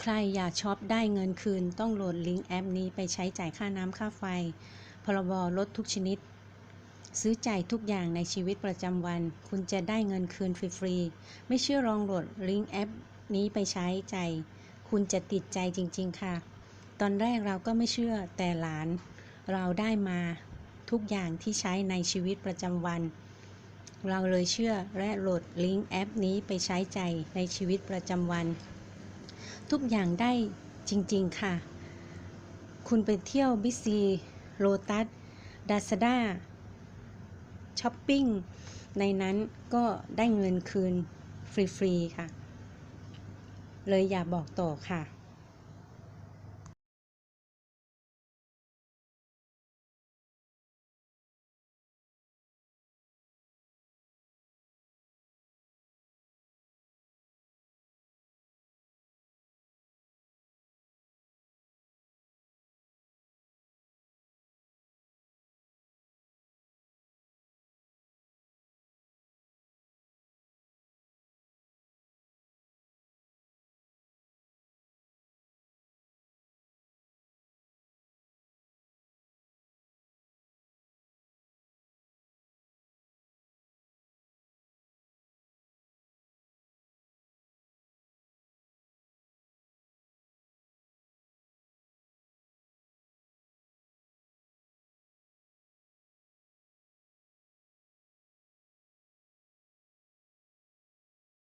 ใครอยากช็อปได้เงินคืน ต้องโหลดลิงก์แอปนี้ไปใช้จ่ายค่าน้ำค่าไฟ พรบรถทุกชนิด ซื้อจ่ายทุกอย่างในชีวิตประจำวัน คุณจะได้เงินคืนฟรีๆ ไม่เชื่อลองโหลดลิงก์แอปนี้ไปใช้ใจ คุณจะติดใจจริง ๆ ค่ะ ตอนแรกเราก็ไม่เชื่อแต่หลาน เราได้มาทุกอย่างที่ใช้ในชีวิตประจำวัน เราเลยเชื่อและโหลดลิงก์แอปนี้ไปใช้ใจในชีวิตประจำวัน ทุกอย่างได้จริง ๆ ค่ะ คุณไปเที่ยวบิซีโลตัสดาซาด้าช้อปปิ้ง ในนั้นก็ได้เงินคืนฟรี ๆ ค่ะ เลยอย่าบอกต่อค่ะ